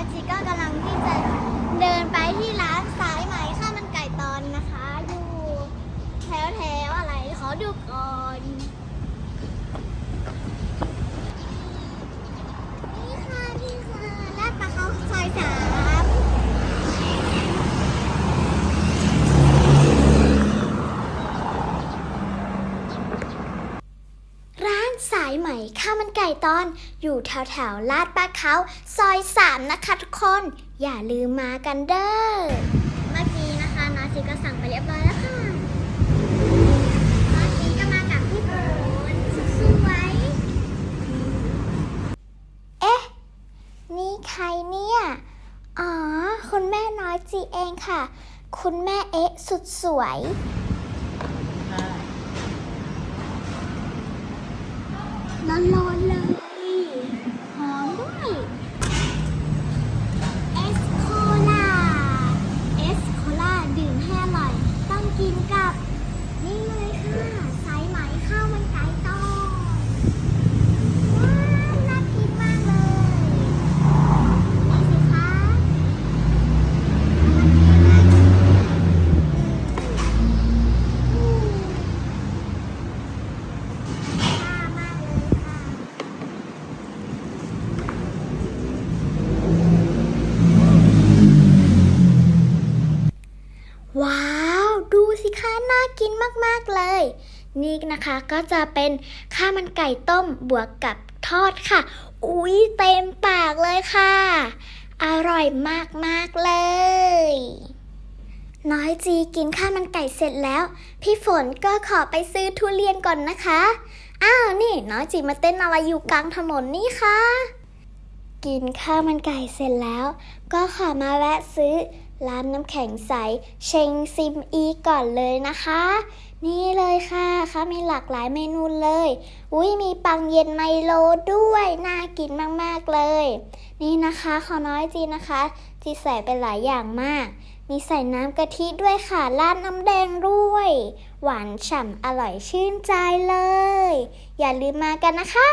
อยจีก็กำลังที่จะเดินไปที่ร้านสายไหมข้าวมันไก่ตอนนะคะ อยู่แถวแถวอะไรขอดูก่อนค่ะนี่ค่ะลาดปลาเขาซอยสาม ร้านสายไหมข้าวมันไก่ตอน อยู่แถวแถวๆลาดปลาเขาซอยสามนะคะทุกคน อย่าลืมมากันเด้อ เมื่อกี้นะคะน้าจีก็สั่งไปเรียบร้อยแล้วค่ะน้าจีก็มากับพี่ฝนสวยๆเอ๊ะ นี่ใครเนี่ย อ๋อ คุณแม่น้อยจีเองค่ะ คุณแม่เอ๊ะสุดสวย ร้ คะ น่ากินมากๆเลย นี่นะคะก็จะเป็นข้าวมันไก่ต้มบวกกับทอดค่ะ อุ๊ย เต็มปากเลยค่ะ อร่อยมากๆเลย น้อยจีกินข้าวมันไก่เสร็จแล้ว พี่ฝนก็ขอไปซื้อทุเรียนก่อนนะคะ อ้าวนี่ น้อยจีมาเต้นอะไรอยู่กลางถนนนี่คะกินข้าวมันไก่เสร็จแล้ว ก็ขอมาแวะซื้อ ร้านน้ำแข็งใสเชงซิมอีก่อนเลยนะคะ นี่เลยค่ะเขามีหลากหลายเมนูเลย อุ้ยมีปังเย็นไมโลด้วย น่ากินมากๆเลย นี่นะคะขอน้อยจีนะคะ จีใส่ไปหลายอย่างมาก มีใส่น้ำกะทิด้วยค่ะราดน้ำแดงด้วย หวานฉ่ำอร่อยชื่นใจเลย อย่าลืมมากันนะคะ